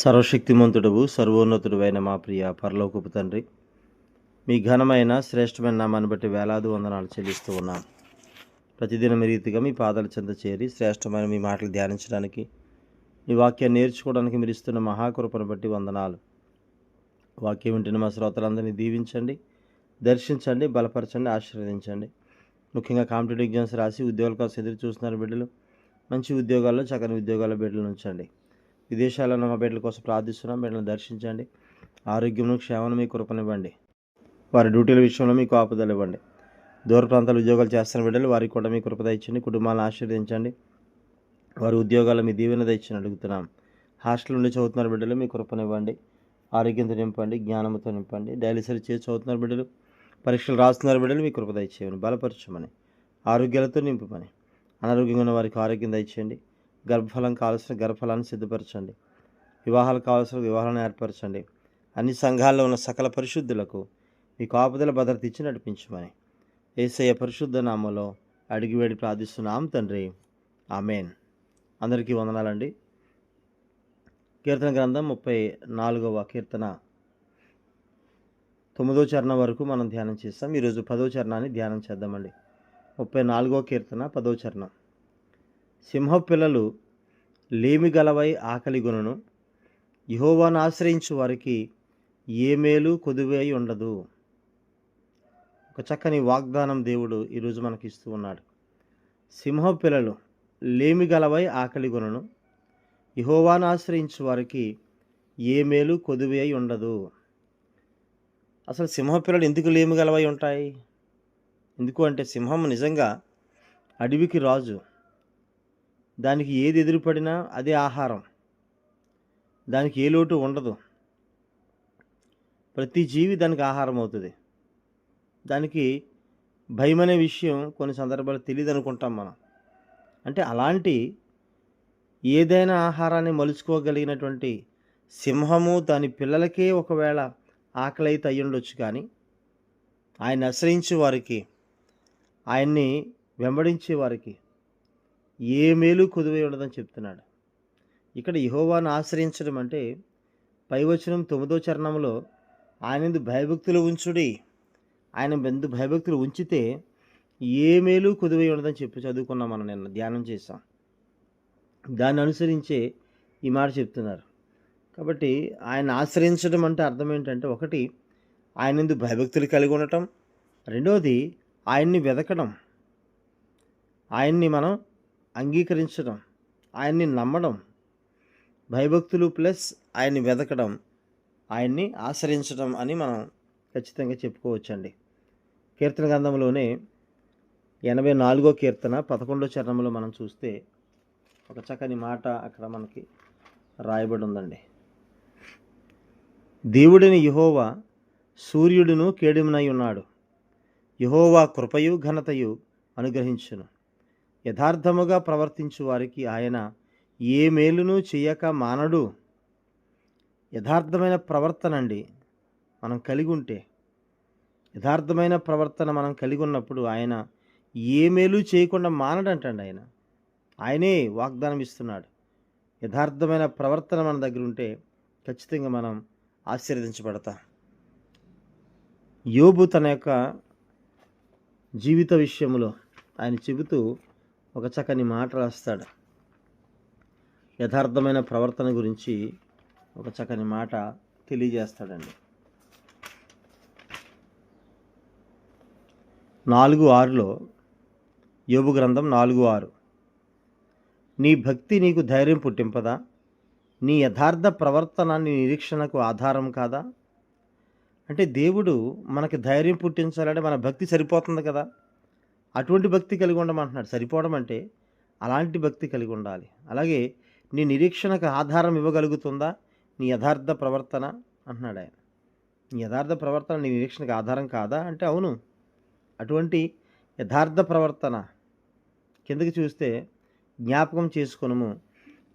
సర్వశక్తిమంతుడవు సర్వోన్నతుడువైన మా ప్రియ పరలోకపు తండ్రి మీ ఘనమైన శ్రేష్టమైన నామాన్ని బట్టి వేలాది వందనాలు చెల్లిస్తూ ఉన్నాం. ప్రతిదినం రీతిగా మీ పాదాల చెంత చేరి శ్రేష్టమైన మీ మాటలు ధ్యానించడానికి మీ వాక్యాన్ని నేర్చుకోవడానికి మీరు ఇస్తున్న మహాకృపను బట్టి వందనాలు. వాక్యం వింటున్న మా శ్రోతలందరినీ దీవించండి దర్శించండి బలపరచండి ఆశీర్వదించండి. ముఖ్యంగా కాంపిటేటివ్ ఎగ్జామ్స్ రాసి ఉద్యోగాల కోసం ఎదురు చూస్తున్నారు బిడ్డలు. మంచి ఉద్యోగాల్లో చక్కని ఉద్యోగాల బిడ్డలు ఉంచండి. విదేశాల్లో మా బిడ్డల కోసం ప్రార్థిస్తున్నాం. బిడ్డలను దర్శించండి. ఆరోగ్యమును క్షేమను మీ కృపనివ్వండి. వారి డ్యూటీల విషయంలో మీకు ఆపదలు ఇవ్వండి. దూర ప్రాంతాల ఉద్యోగాలు చేస్తున్న బిడ్డలు వారికి కూడా మీ కృపద ఇచ్చండి కుటుంబాలను ఆశీర్వదించండి. వారి ఉద్యోగాలు మీ దీవెన ఇచ్చిన అడుగుతున్నాం. హాస్టల్ నుండి చదువుతున్న బిడ్డలు మీ కృపనివ్వండి. ఆరోగ్యంతో నింపండి. జ్ఞానంతో నింపండి. డయాలిసిస్ చేసి చదువుతున్నారు బిడ్డలు పరీక్షలు రాస్తున్నారు బిడ్డలు మీ కృపద ఇచ్చేయండి బలపరచమని ఆరోగ్యాలతో నింపమని అనారోగ్యంగా ఉన్న వారికి ఆరోగ్యం దయచేయండి. గర్భఫలం కావాల్సిన గర్భఫలాన్ని సిద్ధపరచండి. వివాహాలు కావాల్సిన వివాహాలను ఏర్పరచండి. అన్ని సంఘాల్లో ఉన్న సకల పరిశుద్ధులకు మీ కాపుదల భద్రత ఇచ్చి నడిపించమని ఏసయ్య పరిశుద్ధ నామంలో అడిగి వేడి ప్రార్థిస్తున్నాం తండ్రి. ఆమెన్. అందరికీ వందనాలండి. కీర్తన గ్రంథం ముప్పై నాలుగవ కీర్తన. తొమ్మిదో చరణం వరకు మనం ధ్యానం చేస్తాం. ఈరోజు పదో చరణాన్ని ధ్యానం చేద్దామండి. ముప్పై నాలుగో కీర్తన పదో చరణం. సింహపిల్లలు పిల్లలు లేమి ఆకలి గుణను యహోవాను ఆశ్రయించు వారికి ఏ మేలు కొదువై ఉండదు. ఒక చక్కని వాగ్దానం దేవుడు ఈరోజు మనకి ఇస్తూ ఉన్నాడు. సింహపిల్లలు పిల్లలు లేమి గలవై ఆకలి గుణను యహోవాను ఆశ్రయించు వారికి ఏ మేలు కొదువై ఉండదు. అసలు సింహ పిల్లలు ఎందుకు లేమి గలవై ఉంటాయి? ఎందుకు అంటే సింహం నిజంగా అడవికి రాజు. దానికి ఏది ఎదురుపడినా అదే ఆహారం. దానికి ఏ లోటు ఉండదు. ప్రతి జీవి దానికి ఆహారం అవుతుంది. దానికి భయం అనే విషయం కొన్ని సందర్భాలు తెలియదు అనుకుంటాం మనం. అంటే అలాంటి ఏదైనా ఆహారాన్ని మలుచుకోగలిగినటువంటి సింహము దాని పిల్లలకే ఒకవేళ ఆకలి అయితే అయ్యుండొచ్చు కానీ ఆయన ఆశ్రయించే వారికి ఆయన్ని వెంబడించే వారికి ఏ మేలు కుదువై ఉండదని చెప్తున్నాడు. ఇక్కడ యహోవాను ఆశ్రయించడం అంటే పైవచనం తొమ్మిదో చరణంలో ఆయన భయభక్తులు ఉంచుడి ఆయన ఎందు భయభక్తులు ఉంచితే ఏ మేలు కుదువై ఉండదని చెప్పి చదువుకున్నాం మనం నిన్న ధ్యానం చేశాం. దాన్ని అనుసరించే ఈ మాట చెప్తున్నారు. కాబట్టి ఆయన ఆశ్రయించడం అంటే అర్థం ఏంటంటే ఒకటి ఆయన ఎందు భయభక్తులు కలిగి ఉండటం. రెండవది ఆయన్ని వెతకడం ఆయన్ని మనం అంగీకరించడం ఆయన్ని నమ్మడం భయభక్తులు ప్లస్ ఆయన్ని వెతకడం ఆయన్ని ఆశ్రయించడం అని మనం ఖచ్చితంగా చెప్పుకోవచ్చండి. కీర్తన గ్రంథంలోనే ఎనభై నాలుగో కీర్తన పదకొండో చరణంలో మనం చూస్తే ఒక చక్కని మాట అక్కడ మనకి రాయబడి ఉందండి దేవుడిని యహోవా సూర్యుడును కేడుమునై ఉన్నాడు. యహోవా కృపయు ఘనతయు అనుగ్రహించును. యథార్థముగా ప్రవర్తించు వారికి ఆయన ఏ మేలును చేయక మానడు. యథార్థమైన ప్రవర్తన అండి. మనం కలిగి ఉంటే యథార్థమైన ప్రవర్తన మనం కలిగి ఉన్నప్పుడు ఆయన ఏ మేలు చేయకుండా మానడంటండి ఆయన. ఆయనే వాగ్దానం ఇస్తున్నాడు. యథార్థమైన ప్రవర్తన మన దగ్గర ఉంటే ఖచ్చితంగా మనం ఆశీర్వదించబడతాం. యోబు తన యొక్క జీవిత విషయంలో ఆయన చెబుతూ ఒక చక్కని మాట రాస్తాడు. యథార్థమైన ప్రవర్తన గురించి ఒక చక్కని మాట తెలియజేస్తాడండి. నాలుగు ఆరులో యోబు గ్రంథం నాలుగు ఆరు. నీ భక్తి నీకు ధైర్యం పుట్టింపదా? నీ యథార్థ ప్రవర్తన నీ నిరీక్షణకు ఆధారం కాదా? అంటే దేవుడు మనకి ధైర్యం పుట్టించాలంటే మన భక్తి సరిపోతుంది కదా? అటువంటి భక్తి కలిగి ఉండమంటున్నాడు. సరిపోవడం అంటే అలాంటి భక్తి కలిగి ఉండాలి. అలాగే నీ నిరీక్షణకు ఆధారం ఇవ్వగలుగుతుందా? నీ యథార్థ ప్రవర్తన అంటున్నాడు ఆయన. నీ యథార్థ ప్రవర్తన నీ నిరీక్షణకు ఆధారం కాదా? అంటే అవును. అటువంటి యథార్థ ప్రవర్తన కిందకి చూస్తే జ్ఞాపకం చేసుకునము.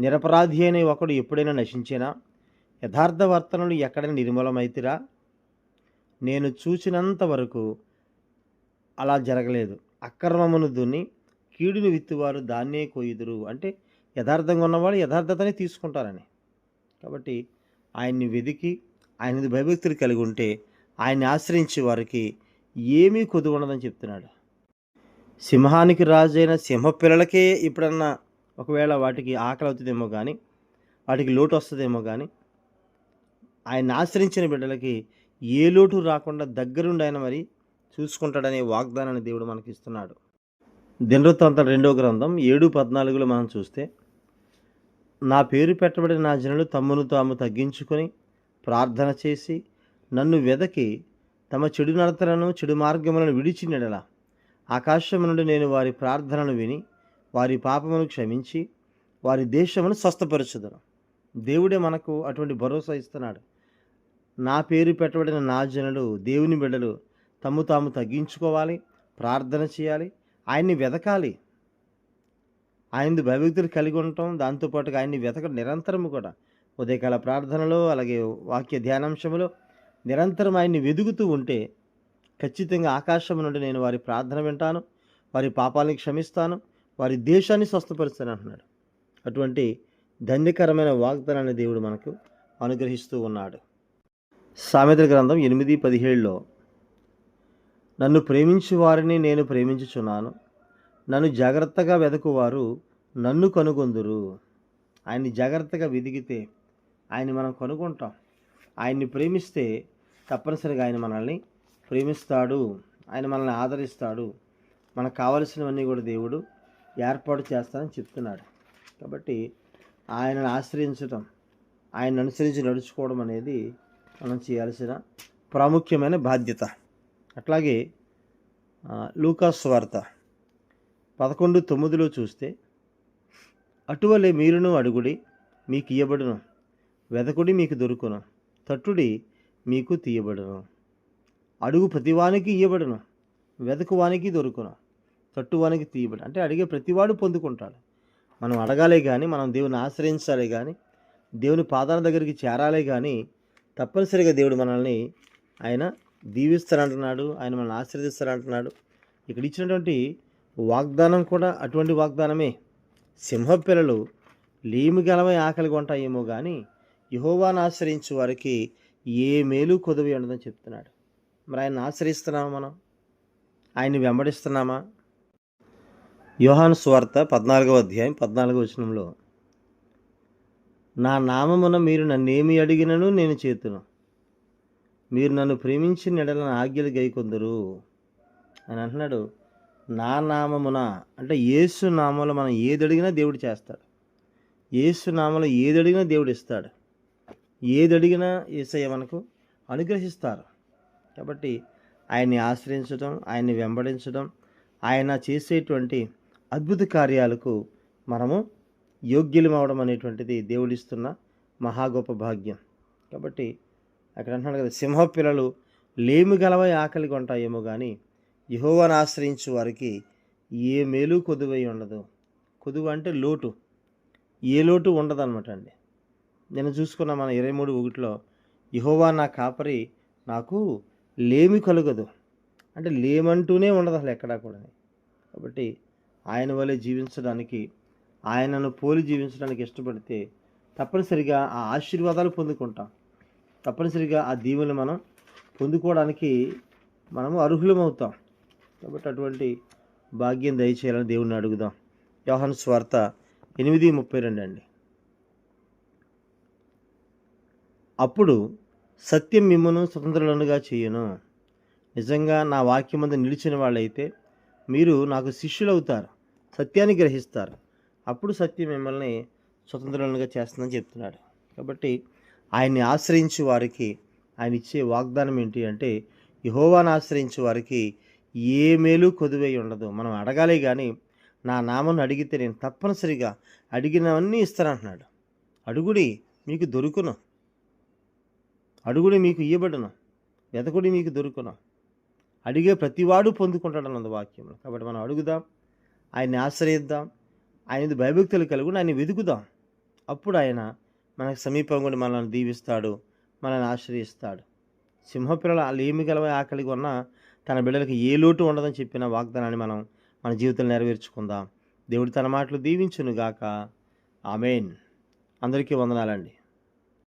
నిరపరాధి అనే ఒకడు ఎప్పుడైనా నశించినా? యథార్థ వర్తనలు ఎక్కడైనా నిర్మూలమైతిరా? నేను చూసినంత వరకు అలా జరగలేదు. అక్రమమును దున్ని కీడుని విత్తువారు దాన్నే కోయుదురు అంటే యథార్థంగా ఉన్నవాళ్ళు యథార్థతనే తీసుకుంటారని. కాబట్టి ఆయన్ని వెదికి ఆయన భయభక్తులు కలిగి ఉంటే ఆయన్ని ఆశ్రయించే వారికి ఏమీ కొద్దు ఉండదని చెప్తున్నాడు. సింహానికి రాజైన సింహ పిల్లలకే ఇప్పుడన్నా ఒకవేళ వాటికి ఆకలి అవుతుందేమో కానీ వాటికి లోటు వస్తుందేమో కానీ ఆయన ఆశ్రయించిన బిడ్డలకి ఏ లోటు రాకుండా దగ్గరుండి ఆయన మరి చూసుకుంటాడనే వాగ్దానాన్ని దేవుడు మనకి ఇస్తున్నాడు దినవృత్తాంతం రెండో గ్రంథం ఏడు పద్నాలుగులో మనం చూస్తే నా పేరు పెట్టబడిన నా జనులు తమ్మును తాము తగ్గించుకొని ప్రార్థన చేసి నన్ను వెదకి తమ చెడు నడతలను చెడు మార్గములను విడిచినడల ఆకాశం నుండి నేను వారి ప్రార్థనను విని వారి పాపమును క్షమించి వారి దేశమును స్వస్థపరచుదను. దేవుడే మనకు అటువంటి భరోసా ఇస్తున్నాడు. నా పేరు పెట్టబడిన నా జనులు దేవుని బిడ్డలు తమ్ము తాము తగ్గించుకోవాలి ప్రార్థన చేయాలి ఆయన్ని వెతకాలి ఆయనది భయభక్తులు కలిగి ఉండటం దాంతోపాటుగా ఆయన్ని వెతకడం నిరంతరము కూడా. ఉదయకాల ప్రార్థనలో అలాగే వాక్య ధ్యానాంశంలో నిరంతరం ఆయన్ని వెదుగుతూ ఉంటే ఖచ్చితంగా ఆకాశం నుండి నేను వారి ప్రార్థన వింటాను వారి పాపాలను క్షమిస్తాను వారి దేశాన్ని స్వస్థపరుస్తాను అంటున్నాడు. అటువంటి ధన్యకరమైన వాగ్దానాన్ని దేవుడు మనకు అనుగ్రహిస్తూ ఉన్నాడు. సామెతల గ్రంథం ఎనిమిది పదిహేడులో నన్ను ప్రేమించు వారిని నేను ప్రేమించుచున్నాను. నన్ను జాగ్రత్తగా వెదకువారు నన్ను కనుగొందురు. ఆయన్ని జాగ్రత్తగా వెదిగితే ఆయన్ని మనం కనుగొంటాం. ఆయన్ని ప్రేమిస్తే తప్పనిసరిగా ఆయన మనల్ని ప్రేమిస్తాడు. ఆయన మనల్ని ఆదరిస్తాడు. మనకు కావలసినవన్నీ కూడా దేవుడు ఏర్పాటు చేస్తానని చెప్తున్నాడు. కాబట్టి ఆయనను ఆశ్రయించటం ఆయన అనుసరించి నడుచుకోవడం అనేది మనం చేయాల్సిన ప్రాముఖ్యమైన బాధ్యత. అట్లాగే లూకాస్ వార్త పదకొండు తొమ్మిదిలో చూస్తే అటువలే మీరును అడుగుడి మీకు ఇయ్యబడును వెదకుడి మీకు దొరుకును. తట్టుడి మీకు తీయబడును. అడుగు ప్రతివానికి ఇయ్యబడును. వెదకువానికి దొరుకును. తట్టువానికి తీయబడు అంటే అడిగే ప్రతివాడు పొందుకుంటాడు. మనం అడగాలే కానీ మనం దేవుని ఆశ్రయించాలి కానీ దేవుని పాదాల దగ్గరికి చేరాలే కానీ తప్పనిసరిగా దేవుడు మనల్ని ఆయన దీవిస్తారంటున్నాడు ఆయన మనల్ని ఆశీర్దిస్తారంటున్నాడు ఇక్కడ ఇచ్చినటువంటి వాగ్దానం కూడా అటువంటి వాగ్దానమే. సింహ పిల్లలు లేమి గలవై ఆకలి కొంటాయేమో కానీ యహోవాను ఆశ్రయించే వారికి ఏ మేలు కొదవి ఉండదని చెప్తున్నాడు. మరి ఆయన ఆశ్రయిస్తున్నామా మనం? ఆయన్ని వెంబడిస్తున్నామా? యోహాను స్వార్త పద్నాలుగవ అధ్యాయం పద్నాలుగవ వచనంలో నా నామమున మీరు నన్నేమి అడిగినను నేను చేతును. మీరు నన్ను ప్రేమించిన ఎడల ఆజ్ఞలు గైకొందరు. అని అంటున్నాడు. నా నామమున అంటే యేసు నామంలో మనం ఏది అడిగినా దేవుడు చేస్తాడు. యేసు నామంలో ఏది అడిగినా దేవుడు ఇస్తాడు. ఏది అడిగినా ఏసయ్య మనకు అనుగ్రహిస్తారు. కాబట్టి ఆయన్ని ఆశ్రయించడం ఆయన్ని వెంబడించడం ఆయన చేసేటువంటి అద్భుత కార్యాలకు మనము యోగ్యులమవడం అనేటువంటిది దేవుడిస్తున్న మహా గొప్ప భాగ్యం. కాబట్టి అక్కడ అంటున్నాడు కదా సింహ పిల్లలు లేమి గలవై ఆకలి కొంటాయేమో కానీ యహోవాను ఆశ్రయించు వారికి ఏ మేలు కొదువై ఉండదు. కొదువు అంటే లోటు. ఏ లోటు ఉండదన్నమాట అండి. నేను చూసుకున్న మన ఇరవై మూడు ఒకటిలో యహోవా నా కాపరి నాకు లేమి కలుగదు. అంటే లేమంటూనే ఉండదు అసలు ఎక్కడా కూడా. కాబట్టి ఆయన వలె జీవించడానికి ఆయనను పోలి జీవించడానికి ఇష్టపడితే తప్పనిసరిగా ఆ ఆశీర్వాదాలు పొందుకుంటాం. తప్పనిసరిగా ఆ దీవెనలు మనం పొందుకోవడానికి మనము అర్హులమవుతాం. కాబట్టి అటువంటి భాగ్యం దయచేయాలని దేవుణ్ణి అడుగుదాం. యోహన్ స్వార్త ఎనిమిది ముప్పై రెండు అండి. అప్పుడు సత్యం మిమ్మను స్వతంత్రులనుగా చేయను. నిజంగా నా వాక్యం మీద నిలిచిన వాళ్ళైతే మీరు నాకు శిష్యులవుతారు సత్యాన్ని గ్రహిస్తారు. అప్పుడు సత్యం మిమ్మల్ని స్వతంత్రులనుగా చేస్తుందని చెప్తున్నాడు. కాబట్టి ఆయన్ని ఆశ్రయించే వారికి ఆయన ఇచ్చే వాగ్దానం ఏంటి అంటే యహోవాను ఆశ్రయించే వారికి ఏ మేలు కొదువై ఉండదు. మనం అడగాలి కానీ నా నామను అడిగితే నేను తప్పనిసరిగా అడిగినవన్నీ ఇస్తానంటున్నాడు అడుగుడి మీకు దొరుకును. అడుగుడి మీకు ఇవ్వబడును వెతకుడి మీకు దొరుకును. అడిగే ప్రతివాడు పొందుకుంటాడు అన్నది వాక్యంలో. కాబట్టి మనం అడుగుదాం ఆయన్ని ఆశ్రయిద్దాం ఆయనది భయభక్తులు కలుగుని ఆయన వెతుకుదాం. అప్పుడు ఆయన మనకు సమీపం కూడా మనల్ని దీవిస్తాడు మనల్ని ఆశ్రయిస్తాడు. సింహపిల్లలు లేమి గలవ ఆకలిగా ఉన్న తన బిడ్డలకు ఏ లోటు ఉండదని చెప్పిన వాగ్దానాన్ని మనం మన జీవితంలో నెరవేర్చుకుందాం. దేవుడు తన మాటలు దీవించును గాక ఆమెన్. అందరికీ వందనాలండి.